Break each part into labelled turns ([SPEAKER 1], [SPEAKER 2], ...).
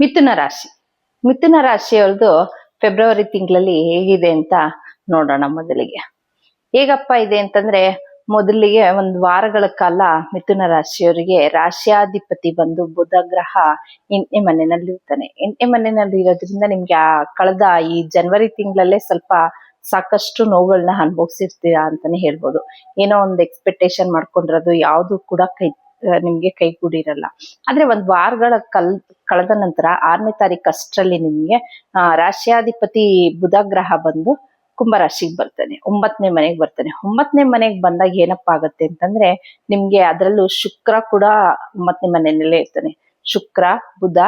[SPEAKER 1] ಮಿಥುನ ರಾಶಿ. ಮಿಥುನ ರಾಶಿಯವ್ರದ್ದು ಫೆಬ್ರವರಿ ತಿಂಗಳಲ್ಲಿ ಹೇಗಿದೆ ಅಂತ ನೋಡೋಣ ಮೊದಲಿಗೆ. ಹೇಗಪ್ಪ ಇದೆ ಅಂತಂದ್ರೆ, ಮೊದಲಿಗೆ ಒಂದು ವಾರಗಳ ಕಾಲ ಮಿಥುನ ರಾಶಿಯವರಿಗೆ ರಾಶಿಯಾಧಿಪತಿ ಬಂದು ಬುಧ ಗ್ರಹ ಎಂಟನೇ ಮನೆಯಲ್ಲಿ ಇರ್ತಾನೆ. ಎಂಟನೇ ಮನೆಯಲ್ಲಿ ಇರೋದ್ರಿಂದ ನಿಮ್ಗೆ ಆ ಕಳೆದ ಈ ಜನವರಿ ತಿಂಗಳಲ್ಲೇ ಸ್ವಲ್ಪ ಸಾಕಷ್ಟು ನೋವುಗಳನ್ನ ಅನುಭವಿಸಿರ್ತೀರಾ ಅಂತಾನೆ ಹೇಳ್ಬೋದು. ಏನೋ ಒಂದು ಎಕ್ಸ್ಪೆಕ್ಟೇಷನ್ ಮಾಡ್ಕೊಂಡಿರೋದು ಯಾವುದು ಕೂಡ ಕೈ ನಿಮ್ಗೆ ಕೈ ಕೂಡಿರಲ್ಲ. ಆದ್ರೆ ಒಂದ್ ವಾರಗಳ ಕಲ್ ಕಳೆದ ನಂತರ ಆರನೇ ತಾರೀಕು ಅಷ್ಟರಲ್ಲಿ ನಿಮ್ಗೆ ಆ, ರಾಶಿಯಾಧಿಪತಿ ಬುಧ ಗ್ರಹ ಬಂದು ಕುಂಭರಾಶಿಗೆ ಬರ್ತಾನೆ ಒಂಬತ್ತನೇ ಮನೆಗೆ ಬರ್ತಾನೆ. ಒಂಬತ್ತನೇ ಮನೆಗೆ ಬಂದಾಗ ಏನಪ್ಪಾ ಆಗತ್ತೆ ಅಂತಂದ್ರೆ ನಿಮ್ಗೆ ಅದರಲ್ಲೂ ಶುಕ್ರ ಕೂಡ ಒಂಬತ್ತನೇ ಮನೆಯಲ್ಲೇ ಇರ್ತಾನೆ. ಶುಕ್ರ ಬುಧ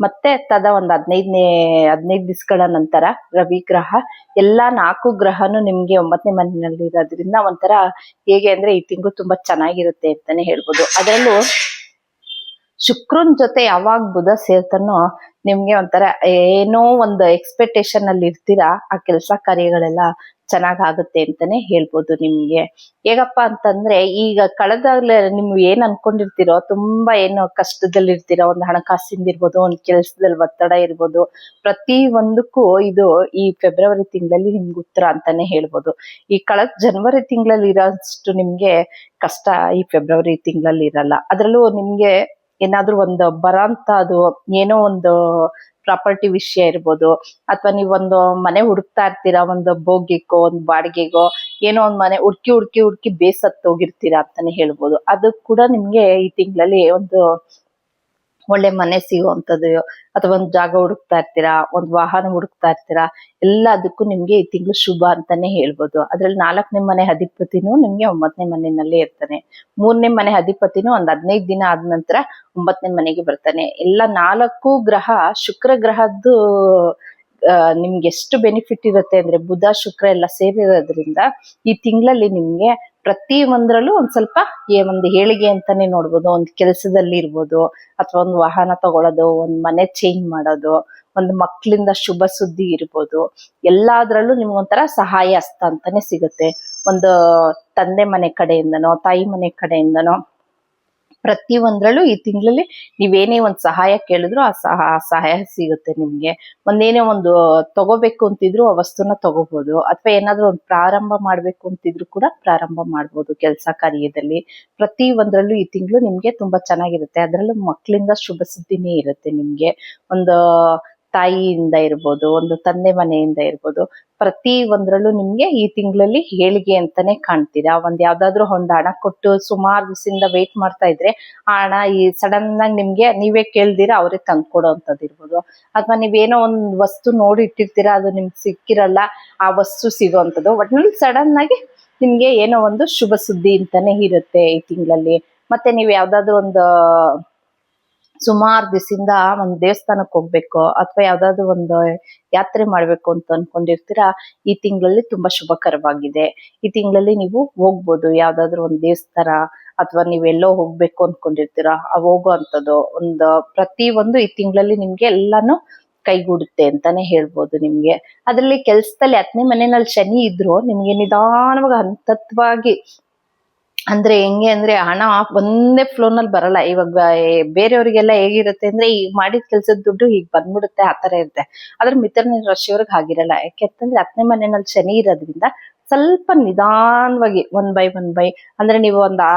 [SPEAKER 1] ಮತ್ತೆ ತದ ಒಂದ್ ಹದಿನೈದನೇ, ಹದಿನೈದು ದಿವಸಗಳ ನಂತರ ರವಿ ಗ್ರಹ, ಎಲ್ಲಾ ನಾಲ್ಕು ಗ್ರಹನು ನಿಮ್ಗೆ ಒಂಬತ್ತನೇ ಮನೆಯಲ್ಲಿ ಇರೋದ್ರಿಂದ ಒಂಥರ ಹೇಗೆ ಅಂದ್ರೆ ಈ ತಿಂಗಳು ತುಂಬಾ ಚೆನ್ನಾಗಿರುತ್ತೆ ಅಂತಾನೆ ಹೇಳ್ಬೋದು. ಅದರಲ್ಲೂ ಶುಕ್ರನ್ ಜೊತೆ ಯಾವಾಗ ಬುಧ ಸೇರ್ತಾನೋ ನಿಮ್ಗೆ ಒಂಥರ ಏನೋ ಒಂದು ಎಕ್ಸ್ಪೆಕ್ಟೇಷನ್ ಅಲ್ಲಿ ಇರ್ತೀರಾ ಆ ಕೆಲಸ ಕಾರ್ಯಗಳೆಲ್ಲ ಚೆನ್ನಾಗ್ ಆಗುತ್ತೆ ಅಂತಾನೆ ಹೇಳ್ಬೋದು ನಿಮ್ಗೆ. ಹೇಗಪ್ಪ ಅಂತಂದ್ರೆ, ಈಗ ಕಳೆದಾಗ್ಲೇ ನೀವು ಏನ್ ಅನ್ಕೊಂಡಿರ್ತೀರೋ, ತುಂಬಾ ಏನು ಕಷ್ಟದಲ್ಲಿ ಇರ್ತೀರೋ ಒಂದು ಹಣಕಾಸಿಂದ ಇರ್ಬೋದು, ಒಂದು ಕೆಲಸದಲ್ಲಿ ಒತ್ತಡ ಇರ್ಬೋದು, ಪ್ರತಿ ಒಂದಕ್ಕೂ ಇದು ಈ ಫೆಬ್ರವರಿ ತಿಂಗಳಲ್ಲಿ ನಿಮ್ಗೆ ಉತ್ತರ ಅಂತಾನೆ ಹೇಳ್ಬೋದು. ಈ ಕಳೆದ ಜನವರಿ ತಿಂಗಳಲ್ಲಿ ಇರೋಷ್ಟು ನಿಮ್ಗೆ ಕಷ್ಟ ಈ ಫೆಬ್ರವರಿ ತಿಂಗಳಲ್ಲಿ ಇರಲ್ಲ. ಅದ್ರಲ್ಲೂ ನಿಮ್ಗೆ ಏನಾದ್ರೂ ಒಂದು ಬರಂತ ಅದು ಏನೋ ಒಂದು ಪ್ರಾಪರ್ಟಿ ವಿಷಯ ಇರ್ಬೋದು. ಅಥವಾ ನೀವೊಂದು ಮನೆ ಹುಡುಕ್ತಾ ಇರ್ತೀರಾ, ಒಂದು ಭೋಗ್ಯಕ್ಕೋ, ಒಂದು ಬಾಡಿಗೆಗೋ, ಏನೋ ಒಂದು ಮನೆ ಹುಡ್ಕಿ ಹುಡ್ಕಿ ಹುಡ್ಕಿ ಬೇಸತ್ತು ಹೋಗಿರ್ತೀರಾ ಅಂತಾನೆ ಹೇಳ್ಬೋದು. ಅದು ಕೂಡ ನಿಮ್ಗೆ ಈ ತಿಂಗಳಲ್ಲಿ ಒಂದು ಒಳ್ಳೆ ಮನೆ ಸಿಗುವಂಥದ್ದು, ಅಥವಾ ಒಂದು ಜಾಗ ಹುಡುಕ್ತಾ ಇರ್ತೀರಾ, ಒಂದು ವಾಹನ ಹುಡುಕ್ತಾ ಇರ್ತೀರಾ, ಎಲ್ಲದಕ್ಕೂ ನಿಮ್ಗೆ ಈ ತಿಂಗಳು ಶುಭ ಅಂತಾನೆ ಹೇಳ್ಬೋದು. ಅದ್ರಲ್ಲಿ ನಾಲ್ಕನೇ ಮನೆ ಅಧಿಪತಿನೂ ನಿಮ್ಗೆ ಒಂಬತ್ತನೇ ಮನೆಯಲ್ಲೇ ಇರ್ತಾನೆ. ಮೂರನೇ ಮನೆ ಅಧಿಪತಿನೂ ಒಂದ್ ಹದಿನೈದು ದಿನ ಆದ ನಂತರ ಒಂಬತ್ತನೇ ಮನೆಗೆ ಬರ್ತಾನೆ. ಎಲ್ಲ ನಾಲ್ಕು ಗ್ರಹ, ಶುಕ್ರ ಗ್ರಹದ್ದು ನಿಮ್ಗೆ ಎಷ್ಟು ಬೆನಿಫಿಟ್ ಇರುತ್ತೆ ಅಂದ್ರೆ ಬುಧ, ಶುಕ್ರ ಎಲ್ಲ ಸೇರಿರೋದ್ರಿಂದ ಈ ತಿಂಗಳಲ್ಲಿ ನಿಮ್ಗೆ ಪ್ರತಿ ಒಂದ್ರಲ್ಲೂ ಒಂದ್ ಸ್ವಲ್ಪ, ಏ, ಒಂದು ಏಳಿಗೆ ಅಂತಾನೆ ನೋಡ್ಬೋದು. ಒಂದ್ ಕೆಲಸದಲ್ಲಿ ಇರ್ಬೋದು, ಅಥವಾ ಒಂದು ವಾಹನ ತಗೊಳ್ಳೋದು ಒಂದ್ ಮನೆ ಚೇಂಜ್ ಮಾಡೋದು, ಒಂದು ಮಕ್ಕಳಿಂದ ಶುಭ ಸುದ್ದಿ ಇರ್ಬೋದು. ಎಲ್ಲಾದ್ರಲ್ಲೂ ನಿಮ್ಗೊಂಥರ ಸಹಾಯ ಹಸ್ತ ಅಂತಾನೆ ಸಿಗುತ್ತೆ. ಒಂದು ತಂದೆ ಮನೆ ಕಡೆಯಿಂದನೋ, ತಾಯಿ ಮನೆ ಕಡೆಯಿಂದನೋ ಪ್ರತಿ ಒಂದ್ರಲ್ಲೂ ಈ ತಿಂಗಳಲ್ಲಿ ನೀವೇನೇ ಒಂದು ಸಹಾಯ ಕೇಳಿದ್ರು ಆ ಸಹ ಸಹಾಯ ಸಿಗುತ್ತೆ ನಿಮ್ಗೆ. ಒಂದೇನೇ ಒಂದು ತಗೋಬೇಕು ಅಂತಿದ್ರು ಆ ವಸ್ತುನ ತಗೋಬಹುದು ಅಥವಾ ಏನಾದ್ರೂ ಒಂದು ಪ್ರಾರಂಭ ಮಾಡ್ಬೇಕು ಅಂತಿದ್ರು ಕೂಡ ಪ್ರಾರಂಭ ಮಾಡ್ಬೋದು ಕೆಲಸ ಕಾರ್ಯದಲ್ಲಿ. ಪ್ರತಿ ಒಂದರಲ್ಲೂ ಈ ತಿಂಗಳು ನಿಮ್ಗೆ ತುಂಬಾ ಚೆನ್ನಾಗಿರುತ್ತೆ. ಅದರಲ್ಲೂ ಮಕ್ಕಳಿಂದ ಶುಭ ಸುದ್ದಿನೇ ಇರುತ್ತೆ ನಿಮ್ಗೆ. ಒಂದು ತಾಯಿಯಿಂದ ಇರ್ಬೋದು, ಒಂದು ತಂದೆ ಮನೆಯಿಂದ ಇರ್ಬೋದು, ಪ್ರತಿ ಒಂದ್ರಲ್ಲೂ ನಿಮ್ಗೆ ಈ ತಿಂಗಳಲ್ಲಿ ಏಳಿಗೆ ಅಂತಾನೆ ಕಾಣ್ತೀರಾ? ಒಂದ್ ಯಾವ್ದಾದ್ರು ಒಂದ್ ಹಣ ಕೊಟ್ಟು ಸುಮಾರು ದಿವಸದಿಂದ ವೇಟ್ ಮಾಡ್ತಾ ಇದ್ರೆ ಆ ಹಣ ಈ ಸಡನ್ ಆಗಿ ನಿಮ್ಗೆ ನೀವೇ ಕೇಳ್ದಿರ ಅವ್ರಿಗೆ ತಂದು ಅಂತದ್ ಇರ್ಬೋದು. ಅಥವಾ ನೀವೇನೋ ಒಂದ್ ವಸ್ತು ನೋಡಿ ಇಟ್ಟಿರ್ತೀರಾ, ಅದು ನಿಮ್ಗೆ ಸಿಕ್ಕಿರಲ್ಲ, ಆ ವಸ್ತು ಸಿಗೋಂಥದ್ದು. ಒಟ್ನಲ್ಲಿ ಸಡನ್ ಆಗಿ ನಿಮ್ಗೆ ಏನೋ ಒಂದು ಶುಭ ಸುದ್ದಿ ಅಂತಾನೆ ಇರುತ್ತೆ ಈ ತಿಂಗಳಲ್ಲಿ. ಮತ್ತೆ ನೀವ್ ಯಾವ್ದಾದ್ರು ಒಂದು ಸುಮಾರು ದಿವಸದಿಂದ ಒಂದು ದೇವಸ್ಥಾನಕ್ಕೆ ಹೋಗ್ಬೇಕು ಅಥವಾ ಯಾವ್ದಾದ್ರು ಒಂದು ಯಾತ್ರೆ ಮಾಡ್ಬೇಕು ಅಂತ ಅನ್ಕೊಂಡಿರ್ತೀರಾ, ಈ ತಿಂಗಳಲ್ಲಿ ತುಂಬಾ ಶುಭಕರವಾಗಿದೆ. ಈ ತಿಂಗಳಲ್ಲಿ ನೀವು ಹೋಗ್ಬೋದು, ಯಾವ್ದಾದ್ರು ಒಂದ್ ದೇವಸ್ಥಾನ ಅಥವಾ ನೀವೆಲ್ಲೋ ಹೋಗ್ಬೇಕು ಅನ್ಕೊಂಡಿರ್ತೀರಾ ಹೋಗೋ ಅಂತದ್ದು ಒಂದು ಪ್ರತಿ ಒಂದು ಈ ತಿಂಗಳಲ್ಲಿ ನಿಮ್ಗೆ ಎಲ್ಲಾನು ಕೈಗೂಡುತ್ತೆ ಅಂತಾನೆ ಹೇಳ್ಬೋದು ನಿಮ್ಗೆ. ಅದ್ರಲ್ಲಿ ಕೆಲ್ಸದಲ್ಲಿ ಹತ್ತನೇ ಮನೆಯಲ್ಲಿ ಶನಿ ಇದ್ರು ನಿಮ್ಗೆ ನಿಧಾನವಾಗಿ ಹಂತತ್ವಾಗಿ ಅಂದ್ರೆ ಹೆಂಗೆ ಅಂದ್ರೆ ಹಣ ಒಂದೇ ಫ್ಲೋನಲ್ಲಿ ಬರಲ್ಲ. ಇವಾಗ ಬೇರೆಯವರಿಗೆಲ್ಲ ಹೇಗಿರುತ್ತೆ ಅಂದ್ರೆ ಈಗ ಮಾಡಿದ ಕೆಲ್ಸದ ದುಡ್ಡು ಈಗ ಬಂದ್ಬಿಡುತ್ತೆ, ಆ ತರ ಇರುತ್ತೆ. ಆದ್ರೆ ಮಿತ್ರನ ರಾಶಿಯವ್ರಿಗೆ ಹಾಗಿರಲ್ಲ. ಯಾಕೆಂತಂದ್ರೆ ಹತ್ತನೇ ಮನೆಯಲ್ಲಿ ಶನಿ ಇರೋದ್ರಿಂದ ಸ್ವಲ್ಪ ನಿಧಾನವಾಗಿ ಒನ್ ಬೈ ಒನ್ ಬೈ ಅಂದ್ರೆ ನೀವು ಒಂದು ಆ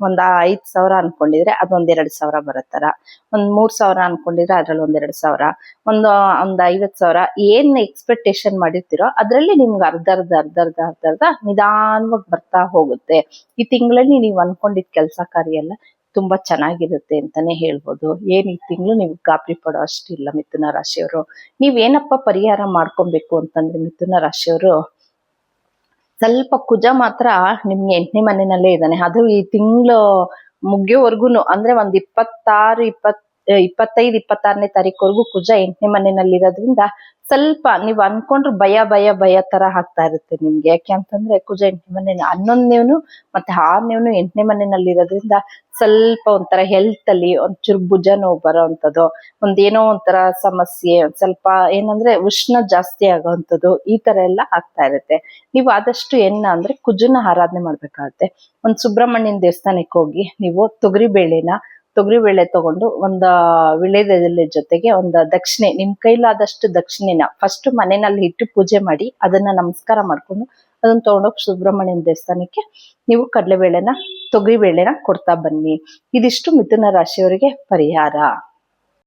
[SPEAKER 1] ಒಂದ್ ಐದು ಸಾವಿರ ಅನ್ಕೊಂಡಿದ್ರೆ ಅದೊಂದ್ ಎರಡ್ ಸಾವಿರ ಬರತ್ತರ. ಒಂದ್ ಮೂರ್ ಸಾವಿರ ಅನ್ಕೊಂಡಿದ್ರೆ ಅದ್ರಲ್ಲಿ ಒಂದ್ ಎರಡ್ ಸಾವಿರ. ಒಂದು, ಒಂದ್ ಐವತ್ ಸಾವಿರ ಏನ್ ಎಕ್ಸ್ಪೆಕ್ಟೇಷನ್ ಮಾಡಿರ್ತೀರೋ ಅದ್ರಲ್ಲಿ ನಿಮ್ಗೆ ಅರ್ಧ ಅರ್ಧ ಅರ್ಧ ಅರ್ಧ ಅರ್ಧ ನಿಧಾನವಾಗಿ ಬರ್ತಾ ಹೋಗುತ್ತೆ. ಈ ತಿಂಗಳಲ್ಲಿ ನೀವು ಅನ್ಕೊಂಡಿದ್ ಕೆಲಸ ಕಾರ್ಯ ಎಲ್ಲ ತುಂಬಾ ಚೆನ್ನಾಗಿರುತ್ತೆ ಅಂತಾನೆ ಹೇಳ್ಬೋದು. ಏನ್ ಈ ತಿಂಗಳು ನೀವು ಗಾಬರಿ ಪಡೋ ಅಷ್ಟಿಲ್ಲ ಮಿಥುನ ರಾಶಿಯವರು. ನೀವೇನಪ್ಪ ಪರಿಹಾರ ಮಾಡ್ಕೊಬೇಕು ಅಂತಂದ್ರೆ ಮಿಥುನ ರಾಶಿಯವರು ಸ್ವಲ್ಪ ಕುಜ ಮಾತ್ರ ನಿಮ್ಗೆ ಎಂಟನೇ ಮನೆಯಲ್ಲೇ ಇದ್ದಾನೆ. ಅದು ಈ ತಿಂಗಳು ಮುಗಿಯೋವರ್ಗುನು. ಅಂದ್ರೆ ಒಂದ್ ಇಪ್ಪತ್ತಾರು ಇಪ್ಪತ್ ಇಪ್ಪತ್ತೈದು, ಇಪ್ಪತ್ತಾರನೇ ತಾರೀಕುವರೆಗೂ ಕುಜ ಎಂಟನೇ ಮನೆಯಲ್ಲಿರೋದ್ರಿಂದ ಸ್ವಲ್ಪ ನೀವು ಅನ್ಕೊಂಡ್ರೆ ಭಯ ಭಯ ಭಯ ತರ ಆಗ್ತಾ ಇರುತ್ತೆ ನಿಮ್ಗೆ. ಯಾಕೆ ಅಂತಂದ್ರೆ ಕುಜ ಎಂಟನೇ ಮನೆ ಹನ್ನೊಂದನೇವನು ಮತ್ತೆ ಆರನೇವನು ಎಂಟನೇ ಮನೆಯಲ್ಲಿರೋದ್ರಿಂದ ಸ್ವಲ್ಪ ಒಂಥರ ಹೆಲ್ತ್ ಅಲ್ಲಿ ಒಂಚೂರು ಭುಜ ನೋವು ಬರೋವಂಥದ್ದು ಒಂದೇನೋ ಒಂಥರ ಸಮಸ್ಯೆ, ಸ್ವಲ್ಪ ಏನಂದ್ರೆ ಉಷ್ಣ ಜಾಸ್ತಿ ಆಗೋವಂಥದ್ದು ಈ ತರ ಎಲ್ಲ ಆಗ್ತಾ ಇರುತ್ತೆ. ನೀವು ಆದಷ್ಟು ಏನ ಅಂದ್ರೆ ಕುಜನ ಆರಾಧನೆ ಮಾಡ್ಬೇಕಾಗತ್ತೆ. ಒಂದ್ ಸುಬ್ರಹ್ಮಣ್ಯನ ದೇವಸ್ಥಾನಕ್ಕೆ ಹೋಗಿ ನೀವು ತೊಗರಿ ಬೇಳೆನ ತೊಗರಿಬೇಳೆ ತಗೊಂಡು ಒಂದ ವಿಳೆದೆಲೆ ಜೊತೆಗೆ ಒಂದು ದಕ್ಷಿಣೆ, ನಿಮ್ ಕೈಲಾದಷ್ಟು ದಕ್ಷಿಣೆನ ಫಸ್ಟ್ ಮನೆಯಲ್ಲಿ ಇಟ್ಟು ಪೂಜೆ ಮಾಡಿ ಅದನ್ನ ನಮಸ್ಕಾರ ಮಾಡ್ಕೊಂಡು ಅದನ್ನ ತಗೊಂಡೋಗಿ ಸುಬ್ರಹ್ಮಣ್ಯನ ದೇವಸ್ಥಾನಕ್ಕೆ ನೀವು ಕಡಲೆಬೇಳೆನ ತೊಗರಿಬೇಳೆನ ಕೊಡ್ತಾ ಬನ್ನಿ. ಇದಿಷ್ಟು ಮಿಥುನ ರಾಶಿಯವರಿಗೆ ಪರಿಹಾರ.